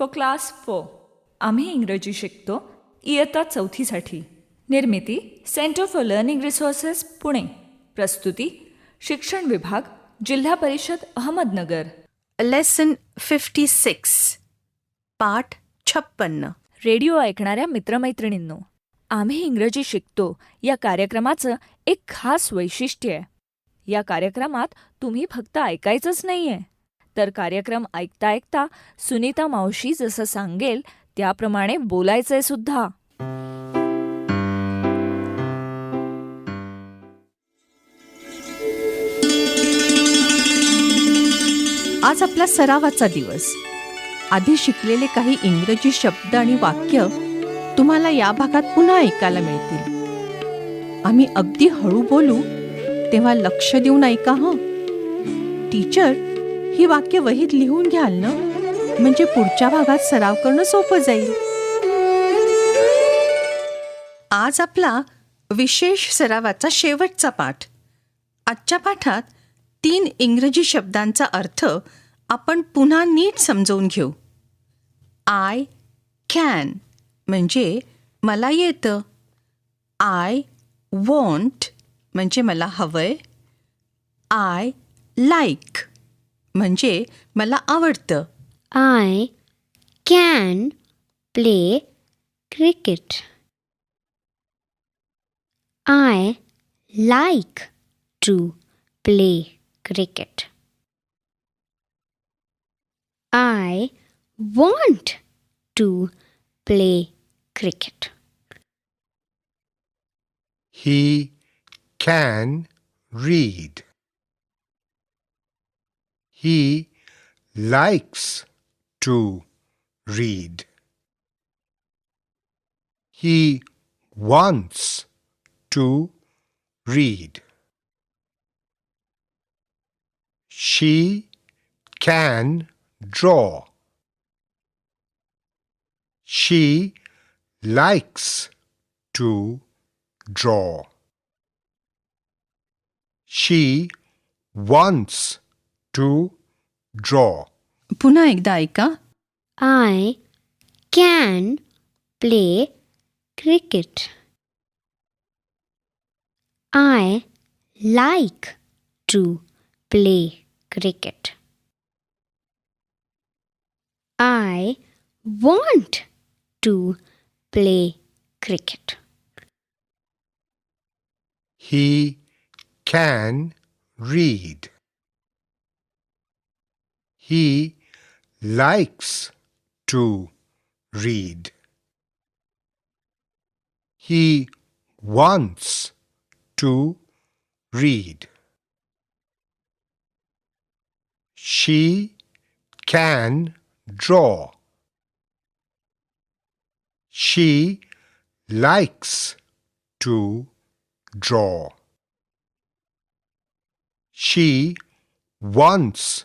For class four आम्ही इंग्रजी शिकतो. इयत्ता चौथीसाठी. निर्मिती centre for learning resources Pune. प्रस्तुती शिक्षण विभाग जिल्हा परिषद अहमदनगर. लेसन फिफ्टी सिक्स पाठ छप्पन्न. रेडिओ ऐकणाऱ्या मित्रमैत्रिणींनो आम्ही इंग्रजी शिकतो. या कार्यक्रमाचं एक खास वैशिष्ट्य आहे. या कार्यक्रमात तुम्ही फक्त ऐकायचंच नाहीये. तर कार्यक्रम ऐकता ऐकता सुनीता मावशी जसं सांगेल त्याप्रमाणे बोलायचंय सुद्धा. आज आपला सरावाचा दिवस. आधी शिकलेले काही इंग्रजी शब्द आणि वाक्य तुम्हाला या भागात पुन्हा ऐकायला मिळतील. आम्ही अगदी हळू बोलू तेव्हा लक्ष देऊन ऐका हं. टीचर ही वाक्य वहीत लिहून घ्याल ना? म्हणजे पुढच्या भागात सराव करणं सोपं जाईल. आज आपला विशेष सरावाचा शेवटचा पाठ. आजच्या पाठात तीन इंग्रजी शब्दांचा अर्थ आपण पुन्हा नीट समजवून घेऊ. आय कॅन म्हणजे मला येतं. आय वॉन्ट म्हणजे मला हवंय. आय लाईक म्हणजे मला आवडतं I can play cricket. I like to play cricket. I want to play cricket. He can read. He likes to read. He wants to read. She can draw. She likes to draw. She wants to draw. पुन्हा एकदा ऐका I can play cricket. I like to play cricket. I want to play cricket. He can read. He likes to read. He wants to read. She can draw. She likes to draw. She wants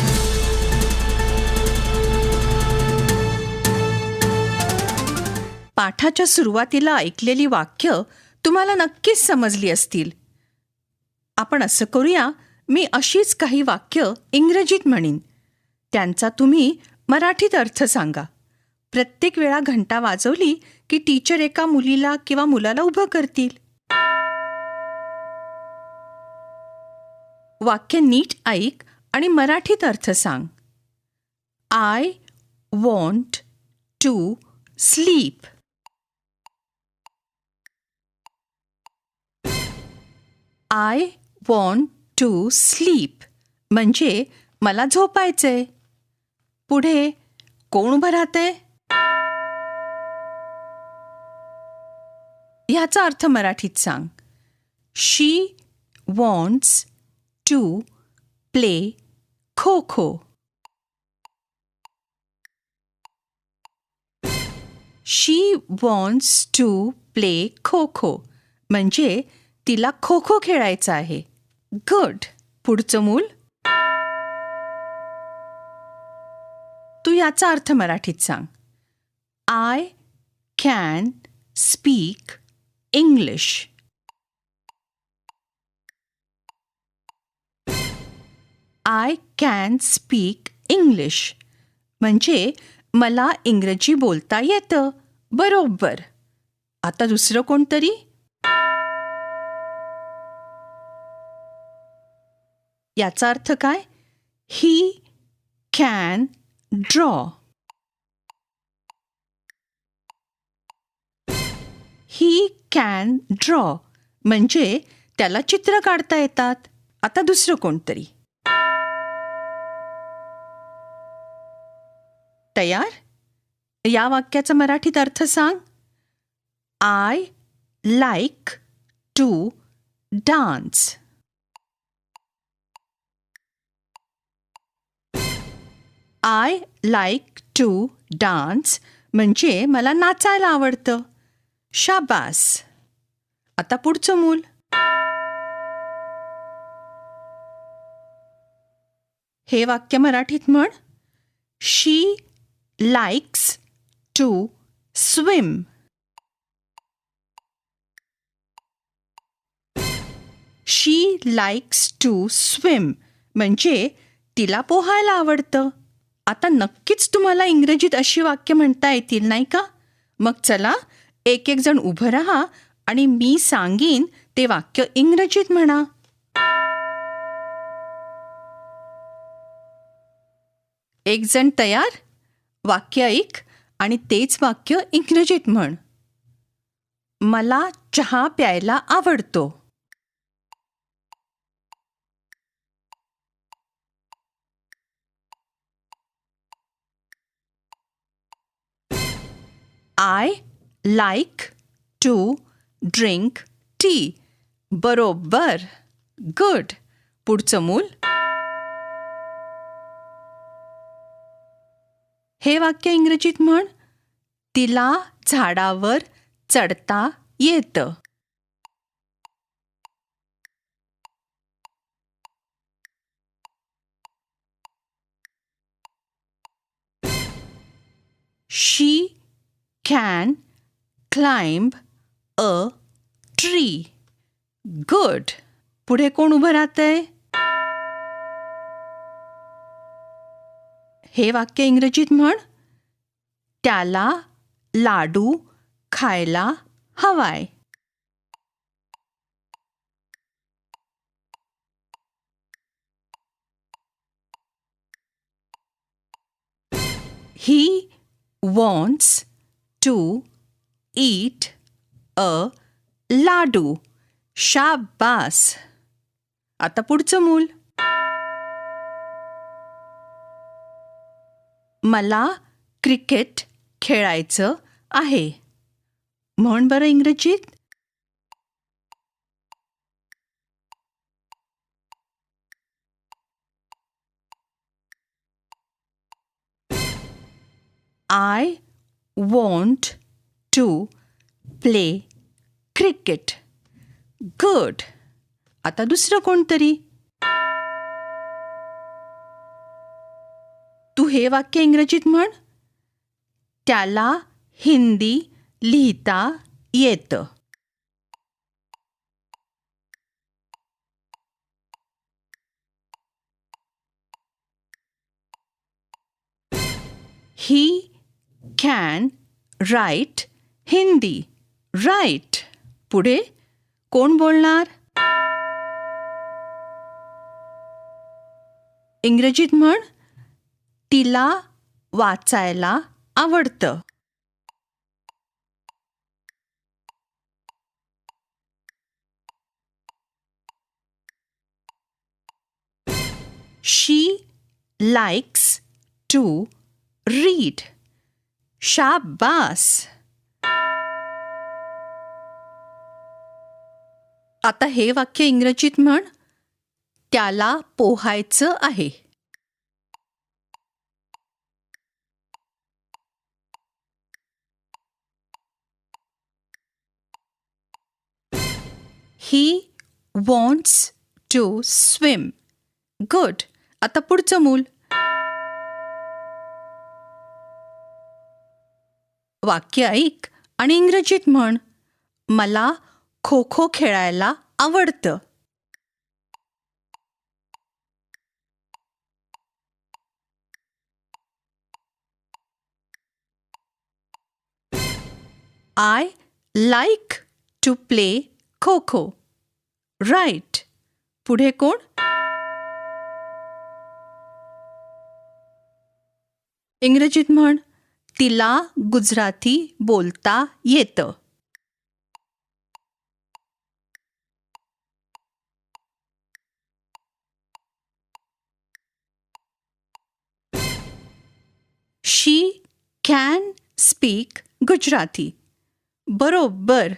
पाठाच्या सुरुवातीला ऐकलेली वाक्य तुम्हाला नक्कीच समजली असतील. आपण असं करूया मी अशीच काही वाक्य इंग्रजीत म्हणीन. त्यांचा तुम्ही मराठीत अर्थ सांगा. प्रत्येक वेळा घंटा वाजवली की टीचर एका मुलीला किंवा मुलाला उभं करतील. वाक्य नीट ऐक आणि मराठीत अर्थ सांग. I want to sleep I want to sleep म्हणजे मला झोपायचंय. पुढे कोण उभं ह्याचा अर्थ मराठीत सांग. She wants to play kho kho she wants to play kho kho म्हणजे तिला खो खो खेळायचं आहे. गुड. पुढचं मूल? तू याचा अर्थ मराठीत सांग. I can speak English I can speak English म्हणजे मला इंग्रजी बोलता येतं. बरोबर. आता दुसरं कोणतरी? याचा अर्थ काय? He can draw he can draw म्हणजे त्याला चित्र काढता येतात. आता दुसरं कोणतरी. तयार? या वाक्याचा मराठीत अर्थ सांग. I like to dance I like to dance म्हणजे मला नाचायला आवडतं. शाबास. आता पुढचं मूल. हे वाक्य मराठीत म्हण she likes to swim she likes to swim म्हणजे तिला पोहायला आवडतं. आता नक्कीच तुम्हाला इंग्रजीत अशी वाक्य म्हणता येतील नाही का? मग चला एक एक जण उभं राहा आणि मी सांगीन ते वाक्य इंग्रजीत म्हणा. एक जण तयार वाक्य ऐक आणि तेच वाक्य इंग्रजीत म्हण. मला चहा प्यायला आवडतो. I like to drink tea बरोबर. गुड पुढचं मूल? हे वाक्य इंग्रजीत म्हण तिला झाडावर चढता येतं. She can climb a tree good पुढे कोण उभं राहतंय? हे वाक्य इंग्रजीत म्हण त्याला लाडू खायला हवाय. ही वॉन्ट्स टू ईट अ लाडू शाबास आता पुढचं मूल. मला क्रिकेट खेळायचं आहे. म्हण बरं इंग्रजीत. I want to play cricket good आता दुसरं कोणतरी? तू हे वाक्य इंग्रजीत म्हण. त्याला हिंदी लिहिता येतं. He can write Hindi right पुढे कोण बोलणार इंग्रजीत म्हण तिला वाचायला आवडतं शी लाईक्स टू रीड शाबास. आता हे वाक्य इंग्रजीत म्हण त्याला पोहायचं आहे. He wants to swim good आता पुढचं मूल. वाक्य ऐक आणि इंग्रजीत म्हण. मला खो खो खेळायला आवडतं. I like to play kho kho right पुढे कोण? इंग्रजीत म्हण. तिला गुजराती बोलता येतं. शी कॅन स्पीक गुजराती बरोबर.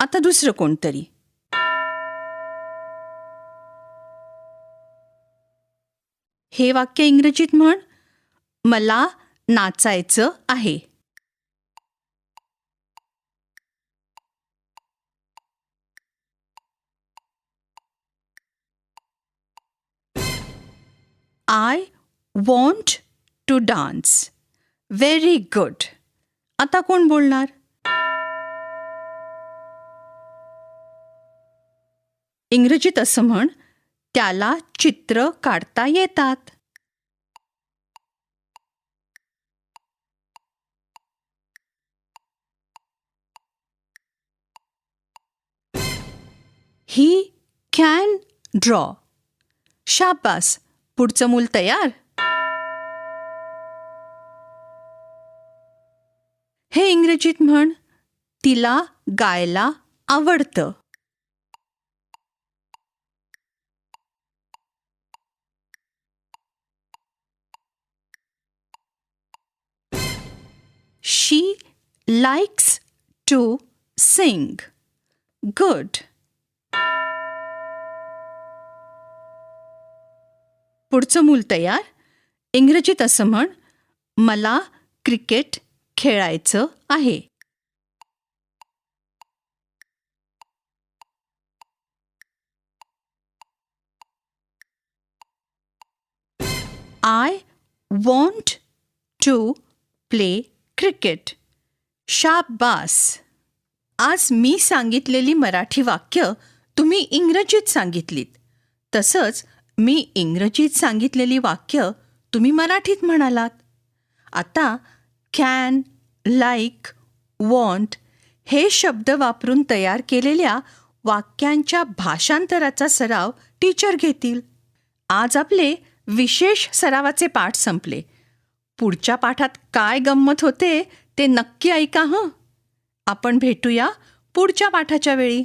आता दुसरं कोणतरी. हे वाक्य इंग्रजीत म्हण मला नाचायचं आहे. I want to dance very good आता कोण बोलणार? इंग्रजीत असं म्हण त्याला चित्र काढता येतात. ड्रॉ शाबास पुढचं मूल तयार हे इंग्रजीत म्हण तिला गायला आवडतं she likes to sing good पुढचं मूल तयार? इंग्रजीत असं म्हण मला क्रिकेट खेळायचं आहे. I want to play cricket शाबास. आज मी सांगितलेली मराठी वाक्य तुम्ही इंग्रजीत सांगितलीत. तसंच मी इंग्रजीत सांगितलेली वाक्य तुम्ही मराठीत म्हणालात. आता कॅन लाईक वॉन्ट हे शब्द वापरून तयार केलेल्या वाक्यांच्या भाषांतराचा सराव टीचर घेतील. आज आपले विशेष सरावाचे पाठ संपले. पुढच्या पाठात काय गंमत होते ते नक्की ऐका हं. आपण भेटूया पुढच्या पाठाच्या वेळी.